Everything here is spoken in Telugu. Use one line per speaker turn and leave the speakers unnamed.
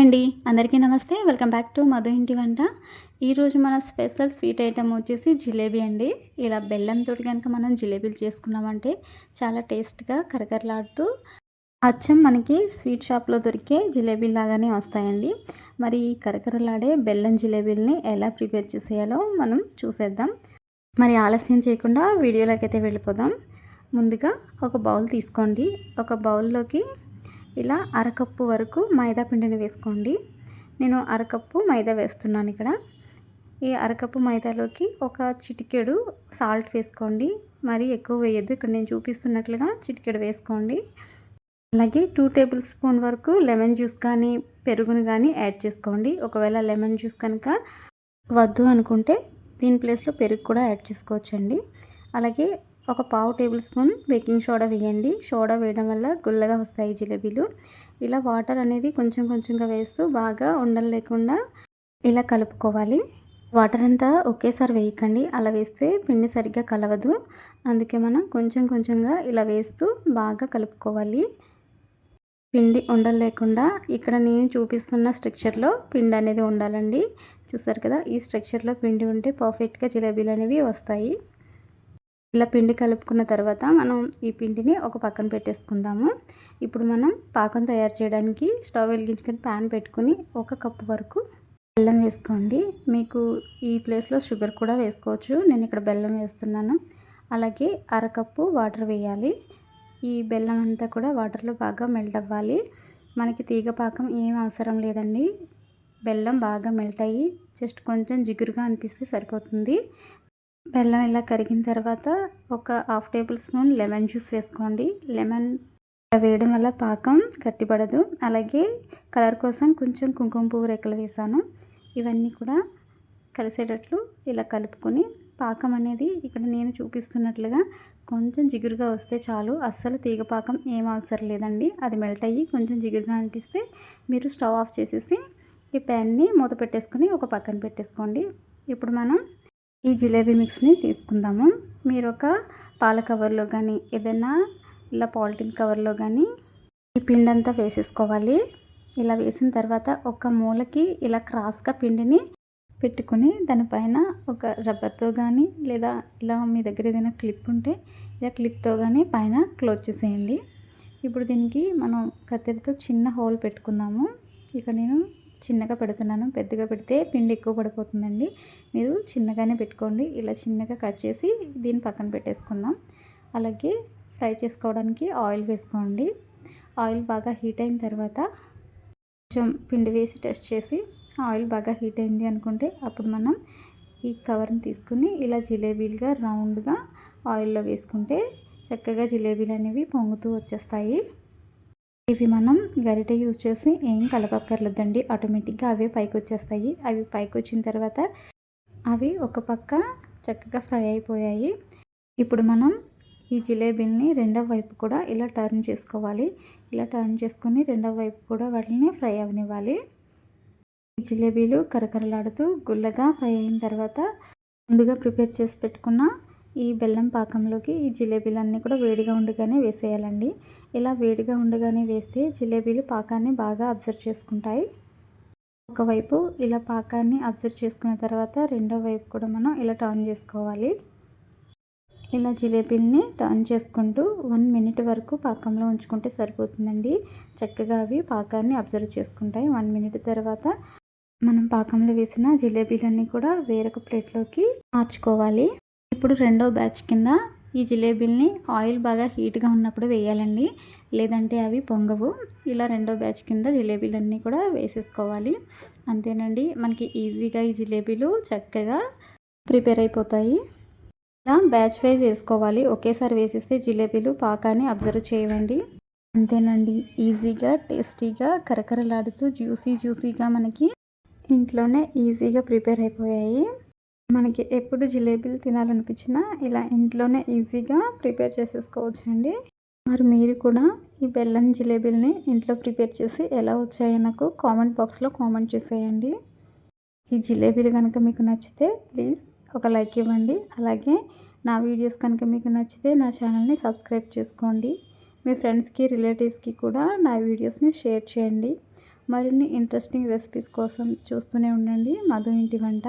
అండి. అందరికీ నమస్తే. వెల్కమ్ బ్యాక్ టు మధు ఇంటి వంట. ఈరోజు మన స్పెషల్ స్వీట్ ఐటమ్ వచ్చేసి జిలేబీ అండి. ఇలా బెల్లంతో కనుక మనం జిలేబీలు చేసుకున్నామంటే చాలా టేస్ట్గా కరకరలాడుతూ అచ్చం మనకి స్వీట్ షాప్లో దొరికే జిలేబీ లాగానే వస్తాయండి. మరి ఈ కరకరలాడే బెల్లం జిలేబీలని ఎలా ప్రిపేర్ చేసేయాలో మనం చూసేద్దాం. మరి ఆలస్యం చేయకుండా వీడియోలోకి అయితే వెళ్ళిపోదాం. ముందుగా ఒక బౌల్ తీసుకోండి. ఒక బౌల్లోకి ఇలా అరకప్పు వరకు మైదా పిండిని వేసుకోండి. నేను అరకప్పు మైదా వేస్తున్నాను ఇక్కడ. ఈ అరకప్పు మైదాలోకి ఒక చిటికెడు సాల్ట్ వేసుకోండి. మరి ఎక్కువ వేయద్దు. ఇక్కడ నేను చూపిస్తున్నట్లుగా చిటికెడు వేసుకోండి. అలాగే టూ టేబుల్ స్పూన్ వరకు లెమన్ జ్యూస్ కానీ పెరుగును కానీ యాడ్ చేసుకోండి. ఒకవేళ లెమన్ జ్యూస్ కనుక వద్దు అనుకుంటే దీని ప్లేస్లో పెరుగు కూడా యాడ్ చేసుకోవచ్చండి. అలాగే ఒక పావు టేబుల్ స్పూన్ బేకింగ్ సోడా వేయండి. సోడా వేయడం వల్ల గుల్లగా వస్తాయి జిలేబీలు. ఇలా వాటర్ అనేది కొంచెం కొంచెంగా వేస్తూ బాగా ఉండలు లేకుండా ఇలా కలుపుకోవాలి. వాటర్ అంతా ఒకేసారి వేయకండి. అలా వేస్తే పిండి సరిగ్గా కలవదు. అందుకే మనం కొంచెం కొంచెంగా ఇలా వేస్తూ బాగా కలుపుకోవాలి. పిండి ఉండలు లేకుండా ఇక్కడ నేను చూపిస్తున్న స్ట్రక్చర్లో పిండి అనేది ఉండాలండి. చూసారు కదా ఈ స్ట్రక్చర్లో పిండి ఉంటే పర్ఫెక్ట్గా జిలేబీలు అనేవి వస్తాయి. ఇలా పిండి కలుపుకున్న తర్వాత మనం ఈ పిండిని ఒక పక్కన పెట్టేసుకుందాము. ఇప్పుడు మనం పాకం తయారు చేయడానికి స్టవ్ వెలిగించుకొని ప్యాన్ పెట్టుకుని ఒక కప్పు వరకు బెల్లం వేసుకోండి. మీకు ఈ ప్లేస్లో షుగర్ కూడా వేసుకోవచ్చు. నేను ఇక్కడ బెల్లం వేస్తున్నాను. అలాగే అరకప్పు వాటర్ వేయాలి. ఈ బెల్లం అంతా కూడా వాటర్లో బాగా మెల్ట్ అవ్వాలి. మనకి తీగ పాకం ఏం అవసరం లేదండి. బెల్లం బాగా మెల్ట్ అయ్యి జస్ట్ కొంచెం జిగురుగా అనిపిస్తే సరిపోతుంది. బెల్లం ఇలా కరిగిన తర్వాత ఒక half tablespoon lemon juice వేసుకోండి. లెమన్ వేయడం వల్ల పాకం గట్టిపడదు. అలాగే కలర్ కోసం కొంచెం కుంకుమ పువ్వు రెక్కలు వేసాను. ఇవన్నీ కూడా కలిసేటట్లు ఇలా కలుపుకొని పాకం అనేది ఇక్కడ నేను చూపిస్తున్నట్లుగా కొంచెం జిగురుగా వస్తే చాలు. అస్సలు తీగ పాకం ఏం అవసరం లేదండి. అది మెల్ట్ అయ్యి కొంచెం జిగురుగా అనిపిస్తే మీరు స్టవ్ ఆఫ్ చేసేసి ఈ ప్యాన్ని మూత పెట్టేసుకొని ఒక పక్కన పెట్టేసుకోండి. ఇప్పుడు మనం ఈ జిలేబీ మిక్స్ని తీసుకుందాము. మీరు ఒక పాల కవర్లో కానీ ఏదైనా ఇలా పాలిథిన్ కవర్లో కానీ ఈ పిండి అంతా వేసేసుకోవాలి. ఇలా వేసిన తర్వాత ఒక మూలకి ఇలా క్రాస్గా పిండిని పెట్టుకొని దానిపైన ఒక రబ్బర్తో కానీ లేదా ఇలా మీ దగ్గర ఏదైనా క్లిప్ ఉంటే ఇలా క్లిప్తో కానీ పైన క్లోజ్ చేసేయండి. ఇప్పుడు దీనికి మనం కత్తెరతో చిన్న హోల్ పెట్టుకుందాము. ఇక్కడ నేను చిన్నగా పెడుతున్నాను. పెద్దగా పెడితే పిండి ఎక్కువ పడిపోతుందండి. మీరు చిన్నగానే పెట్టుకోండి. ఇలా చిన్నగా కట్ చేసి దీన్ని పక్కన పెట్టేసుకుందాం. అలాగే ఫ్రై చేసుకోవడానికి ఆయిల్ వేసుకోండి. ఆయిల్ బాగా హీట్ అయిన తర్వాత కొంచెం పిండి వేసి టెస్ట్ చేసి ఆయిల్ బాగా హీట్ అయింది అనుకుంటే అప్పుడు మనం ఈ కవర్ని తీసుకుని ఇలా జిలేబీలుగా రౌండ్గా ఆయిల్లో వేసుకుంటే చక్కగా జిలేబీలు అనేవి పొంగుతూ వచ్చేస్తాయి. ఇవి మనం గరిటె యూజ్ చేసి ఏం కలపక్కర్లేదండి. ఆటోమేటిక్గా అవే పైకి వచ్చేస్తాయి అవి పైకి వచ్చిన తర్వాత అవి ఒక పక్క చక్కగా ఫ్రై అయిపోయాయి. ఇప్పుడు మనం ఈ జిలేబీల్ని రెండవ వైపు కూడా ఇలా టర్న్ చేసుకోవాలి. ఇలా టర్న్ చేసుకొని రెండవ వైపు కూడా వాటిని ఫ్రై అవనివ్వాలి. ఈ జిలేబీలు కరకరలాడుతూ గుల్లగా ఫ్రై అయిన తర్వాత ముందుగా ప్రిపేర్ చేసి పెట్టుకున్న ఈ బెల్లం పాకంలోకి ఈ జిలేబీలన్నీ కూడా వేడిగా ఉండగానే వేసేయాలండి. ఇలా వేడిగా ఉండగానే వేస్తే జిలేబీలు పాకాన్ని బాగా అబ్జర్వ్ చేసుకుంటాయి. ఒకవైపు ఇలా పాకాన్ని అబ్జర్వ్ చేసుకున్న తర్వాత రెండో వైపు కూడా మనం ఇలా టర్న్ చేసుకోవాలి. ఇలా జిలేబీలని టర్న్ చేసుకుంటూ వన్ మినిట్ వరకు పాకంలో ఉంచుకుంటే సరిపోతుందండి. చక్కగా అవి పాకాన్ని అబ్జర్వ్ చేసుకుంటాయి. వన్ మినిట్ తర్వాత మనం పాకంలో వేసిన జిలేబీలన్నీ కూడా వేరొక ప్లేట్లోకి మార్చుకోవాలి. ఇప్పుడు రెండో బ్యాచ్ కింద ఈ జిలేబీల్ని ఆయిల్ బాగా హీట్గా ఉన్నప్పుడు వేయాలండి. లేదంటే అవి పొంగవు. ఇలా రెండో బ్యాచ్ కింద జిలేబీలన్నీ కూడా వేసేసుకోవాలి. అంతేనండి మనకి ఈజీగా ఈ జిలేబీలు చక్కగా ప్రిపేర్ అయిపోతాయి. ఇలా బ్యాచ్ వైజ్ వేసుకోవాలి. ఒకేసారి వేసేస్తే జిలేబీలు పాకాన్ని అబ్జర్వ్ చేయండి అంతేనండి ఈజీగా టేస్టీగా కరకరలాడుతూ జ్యూసీ జ్యూసీగా మనకి ఇంట్లోనే ఈజీగా ప్రిపేర్ అయిపోయాయి. మనకి ఎప్పుడు జిలేబీలు తినాలనిపించినా ఇలా ఇంట్లోనే ఈజీగా ప్రిపేర్ చేసేసుకోవచ్చండి. మరి మీరు కూడా ఈ బెల్లం జిలేబీలని ఇంట్లో ప్రిపేర్ చేసి ఎలా వచ్చాయో నాకు కామెంట్ బాక్స్లో కామెంట్ చేసేయండి. ఈ జిలేబీలు కనుక మీకు నచ్చితే ప్లీజ్ ఒక లైక్ ఇవ్వండి. అలాగే నా వీడియోస్ కనుక మీకు నచ్చితే నా ఛానల్ని సబ్స్క్రైబ్ చేసుకోండి. మీ ఫ్రెండ్స్కి రిలేటివ్స్కి కూడా నా వీడియోస్ని షేర్ చేయండి. మరిన్ని ఇంట్రెస్టింగ్ రెసిపీస్ కోసం చూస్తూనే ఉండండి. మధు ఇంటి వంట.